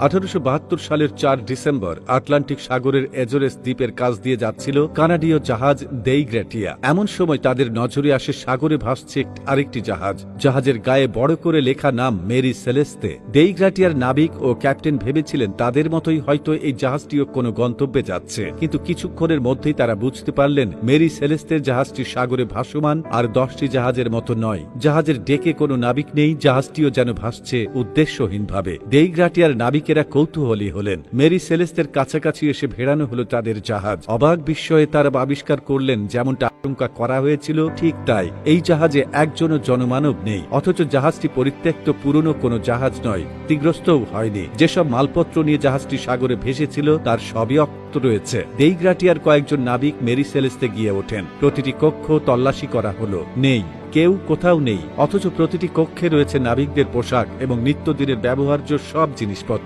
আঠারোশো বাহাত্তর সালের চার ডিসেম্বর আটলান্টিক সাগরের এজোরেস দ্বীপের কাছ দিয়ে যাচ্ছিল কানাডীয় জাহাজ দেইগ্রেটিয়া এমন সময় তাদের নজরে আসে সাগরে ভাসছে আরেকটি জাহাজ। জাহাজের গায়ে বড় করে লেখা নাম মেরি সেলেস্তে। দেইগ্রাটিয়ার নাবিক ও ক্যাপ্টেন ভেবেছিলেন তাদের মতোই হয়তো এই জাহাজটিও কোনো গন্তব্যে যাচ্ছে। কিন্তু কিছুক্ষণের মধ্যেই তারা বুঝতে পারলেন মেরি সেলেস্তের জাহাজটি সাগরে ভাসমান আর দশটি জাহাজের মতো নয়। জাহাজের ডেকে কোনো নাবিক নেই। জাহাজটিও যেন ভাসছে উদ্দেশ্যহীনভাবে। দেইগ্রাটিয়ার নাবিকেরা কৌতূহলী হলেন। মেরি সেলেস্তের কাছাকাছি এসে ভেড়ানো হলো তাদের জাহাজ। অবাক বিস্ময়ে তারা আবিষ্কার করলেন, যেমনটা আশঙ্কা করা হয়েছিল, ঠিক তাই। এই জাহাজে একজনও জনমানব নেই, অথচ জাহাজটি পরিত্যক্ত, পুরনো কোনো জাহাজ নয় ক্ষতিগ্রস্তও হয়নি। যেসব মালপত্র নিয়ে জাহাজটি সাগরে ভেসেছিল, তার সবই অক্ষত রয়েছে। দেইগ্রাটিয়ার কয়েকজন নাবিক মেরি সেলেস্তে গিয়ে ওঠেন। প্রতিটি কক্ষ তল্লাশি করা হলো। নেই, কেউ কোথাও নেই, অথচ প্রতিটি কক্ষে রয়েছে নাবিকদের পোশাক এবং নিত্যদিনের ব্যবহার্য সব জিনিসপত্র।